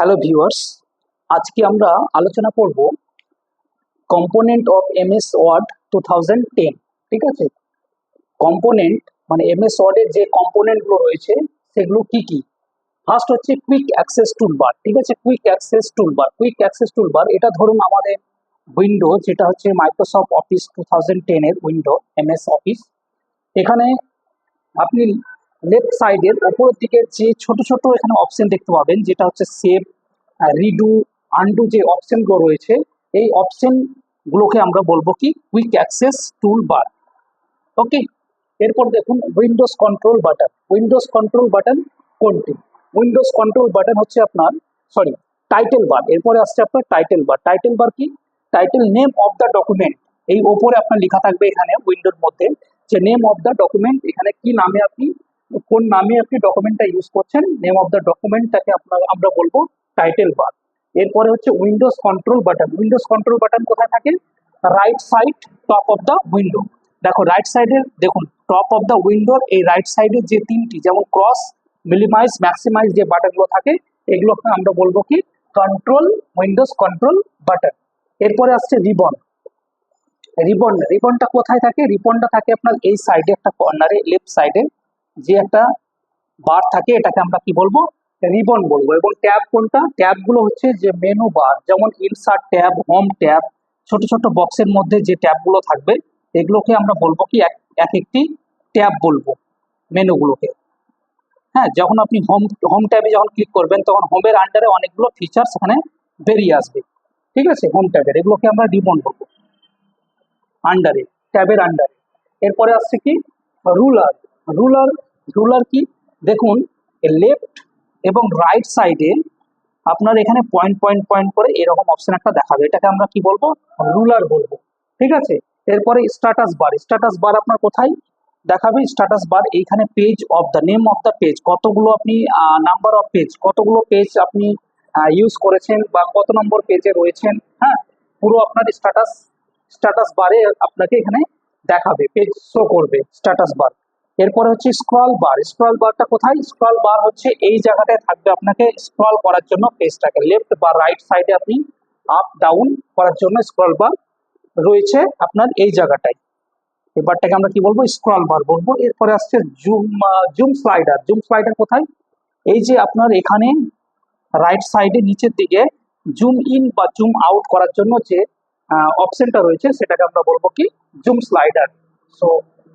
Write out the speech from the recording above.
Hello viewers আজকে আমরা আলোচনা করব component of MS Word two thousand ten ঠিক আছে? কম্পোনেন্ট মানে এমএস ওয়ার্ডের যে কম্পোনেন্টগুলো রয়েছে, সেগুলো কি কি? ফার্স্ট হচ্ছে কুইক অ্যাক্সেস টুলবার ঠিক আছে? Quick access toolbar quick access toolbar এটা ধরুন আমাদের উইন্ডো যেটা হচ্ছে মাইক্রোসফট অফিস টু থাউজেন্ড টেনের উইন্ডো এমএস অফিস এখানে আপনি লেফট সাইডের ওপরের দিকে যে ছোট ছোট এখানে অপশন দেখতে পাবেন, যেটা হচ্ছে সেভ রিডু আনডু যে অপশনগুলো রয়েছে, এই অপশনগুলোকে আমরা বলব কি? কুইক অ্যাক্সেস টুল বার ওকে এরপর দেখুন windows control button windows control button কোনটি? উইন্ডোজ কন্ট্রোল বাটন হচ্ছে আপনার সরি টাইটেল বার এরপরে আসছে আপনার টাইটেল বার টাইটেল বার কি? Title name of the document এই ওপরে আপনার লেখা থাকবে এখানে উইন্ডোর মধ্যে। যে নেম অফ দ্য ডকুমেন্ট এখানে কি নামে আপনি কোন নামে আপনি ডকুমেন্টটা ইউজ করছেন নেম অফ দ্য ডকুমেন্টটাকে আপনার, আমরা বলব টাইটেল বার এরপরে হচ্ছে windows control button windows control button কোথায় থাকে? Right side top of the window দেখো রাইট সাইডের দেখুন টপ অফ দ্য উইন্ডোর এই রাইট সাইডের যে তিনটি, যেমন ক্রস মিনিমাইজ ম্যাক্সিমাইজ যে বাটনগুলো থাকে, এগুলোকে আমরা বলব কি? কন্ট্রোল উইন্ডোজ কন্ট্রোল বাটন এরপরে আসছে রিবন রিবন রিবনটা কোথায় থাকে? রিবনটা থাকে আপনার এই সাইডে একটা কর্নারে লেফট সাইডে যে একটা বার থাকে, এটাকে আমরা কি বলব? রিবন বলব এবং ট্যাব কোনটা? ট্যাবগুলো হচ্ছে যে মেনু বার যেমন ইনসার্ট ট্যাব হোম ট্যাব ছোট ছোট বক্সের মধ্যে যে ট্যাবগুলো থাকবে, এগুলোকে আমরা বলব কি, এক এক একটি ট্যাব বলব মেনুগুলোকে হ্যাঁ যখন আপনি হোম হোম ট্যাবে যখন ক্লিক করবেন, তখন হোমের আন্ডারে অনেকগুলো ফিচার্স ওখানে বেরিয়ে আসবে। ঠিক আছে? হোম ট্যাবের এগুলোকে আমরা রিবন বলব। আন্ডারে ট্যাবের আন্ডারে এরপরে আসছে কি? রুলার রুলার রুলার কি? দেখুন লেফট এবং রাইট সাইডে আপনার এখানে পয়েন্ট পয়েন্ট পয়েন্ট করে এরকম অপশন একটা দেখাবে। এটাকে আমরা কি বলব? রুলার বলব। ঠিক আছে? এরপরে স্ট্যাটাস বার স্ট্যাটাস বার আপনার কোথায়? দেখাবে স্ট্যাটাস বার এইখানে page of the name of the page কতগুলো আপনি নাম্বার অফ পেজ কতগুলো পেজ আপনি ইউজ করেছেন বা কত নম্বর পেজে রয়েছেন? হ্যাঁ? পুরো আপনার স্ট্যাটাস স্ট্যাটাস বারে আপনাকে এখানে দেখাবে। পেজ শো করবে স্ট্যাটাস বার এরপরে হচ্ছে স্ক্রল বার স্ক্রল বারটা কোথায়? স্ক্রল বার হচ্ছে এই জায়গাটায় থাকবে আপনাকে স্ক্রল করার জন্য পেজটাকে লেফট বা রাইট সাইডে আপনি আপ ডাউন করার জন্য স্ক্রল বার রয়েছে আপনার এই জায়গাটায়। এবারটাকে আমরা কি বলব? স্ক্রল বার বলব। এরপরে আসছে zoom zoom slider zoom slider কোথায়? এই যে আপনার এখানে রাইট সাইডে নিচের দিকে জুম ইন বা জুম আউট করার জন্য যে অপশনটা রয়েছে, সেটাকে আমরা বলব কি? Zoom slider so